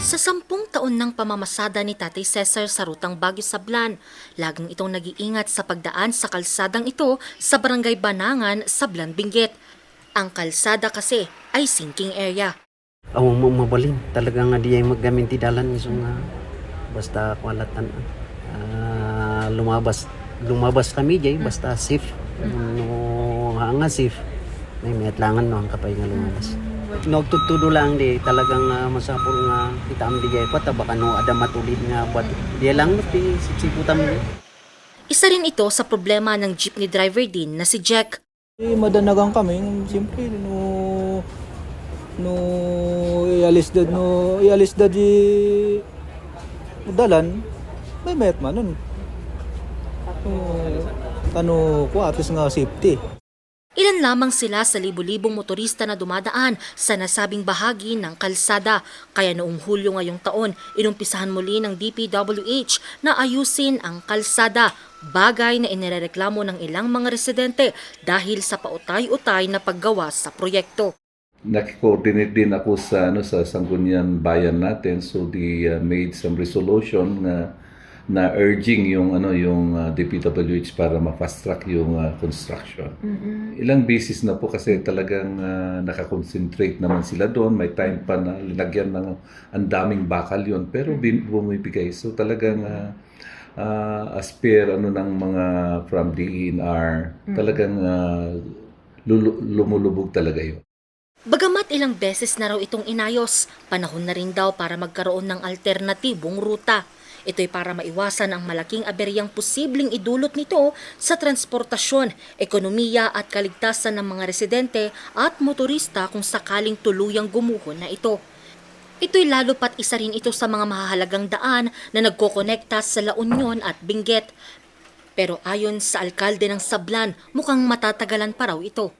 Sa sampung taon ng pamamasada ni Tatay Cesar sa Rutang Baguio Sablan, laging itong nag-iingat sa pagdaan sa kalsadang ito sa Barangay Banangan, Sablan, Benguet. Ang kalsada kasi ay sinking area. Aw mo mabalin talaga nga di ay maggaminti dalan iso nga basta kwalatan ah, lumabas lumabas kami jay basta safe. No nga safe. May metlangan no ang kapay nga lumabas nagtutudo lang di talagang uh, masapol nga kita am di jay kwata baka no ada matulid nga but di lang no ti siputam ni Isa rin ito sa problema ng jeepney driver din na si Jack. Eh, madanagang kami, siyempre, no, no, ialis dad, no, ialis dad di, dalan, may met man nun. No, tano ko, at least nga safety. Ilan lamang sila sa libu-libong motorista na dumadaan sa nasabing bahagi ng kalsada. Kaya noong Hulyo ngayong taon, inumpisahan muli ng DPWH na ayusin ang kalsada. Bagay na inireklamo ng ilang mga residente dahil sa pautay-utay na paggawa sa proyekto. Nakikoordinate din ako sa ano sa Sangguniang Bayan natin so they uh, made some resolution na na urging yung ano yung uh, DPWH para ma-fast track yung uh, construction. Ilang beses na po kasi talagang uh, nakakonsentrate naman sila doon. May time pa na linagyan ng ang daming bakal yun pero bumibigay. So talagang uh, uh, as per ano ng mga from DENR talagang uh, lumulubog talaga yun. Bagamat ilang beses na raw itong inayos, panahon na rin daw para magkaroon ng alternatibong ruta. Ito'y para maiwasan ang malaking aberyang posibleng idulot nito sa transportasyon, ekonomiya at kaligtasan ng mga residente at motorista kung sakaling tuluyang gumuho na ito. Ito'y lalo pat isa rin ito sa mga mahahalagang daan na nagkokonekta sa La Union at Benguet. Pero ayon sa alkalde ng Sablan, mukhang matatagalan pa raw ito.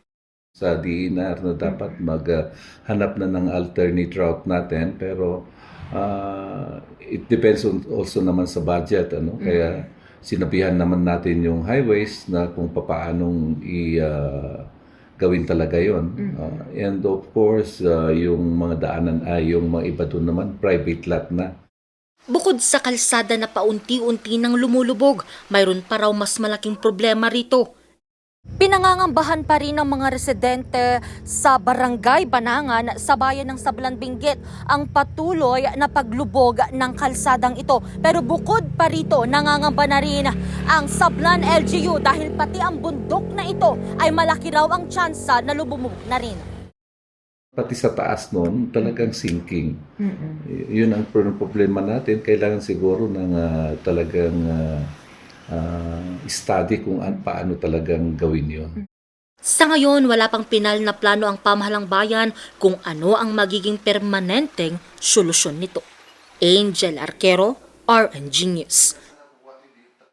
sa DNR na dapat maghanap na ng alternate route natin pero ah, it depends on, also naman sa budget ano? Kaya sinabihan naman natin yung highways na kung papaanong i ah, gawin talaga yon and of course ah, yung mga daanan ay yung mga iba doon naman private lot na. Bukod sa kalsada na paunti-unti nang lumulubog, mayroon pa raw mas malaking problema rito. Pinangangambahan pa rin ng mga residente sa Barangay Banangan sa bayan ng Sablan Benguet ang patuloy na paglubog ng kalsadang ito. Pero bukod pa rito, nangangamba na rin ang Sablan LGU dahil pati ang bundok na ito ay malaki raw ang tsansa na lubumog na rin. pati sa taas noon talagang sinking Y- yun ang pro- problema natin kailangan siguro ng ah, talagang ah, ah, study kung an- paano talagang gawin yon Sa ngayon, wala pang pinal na plano ang pamahalang bayan kung ano ang magiging permanenteng solusyon nito. Angel Arquero, RNG News.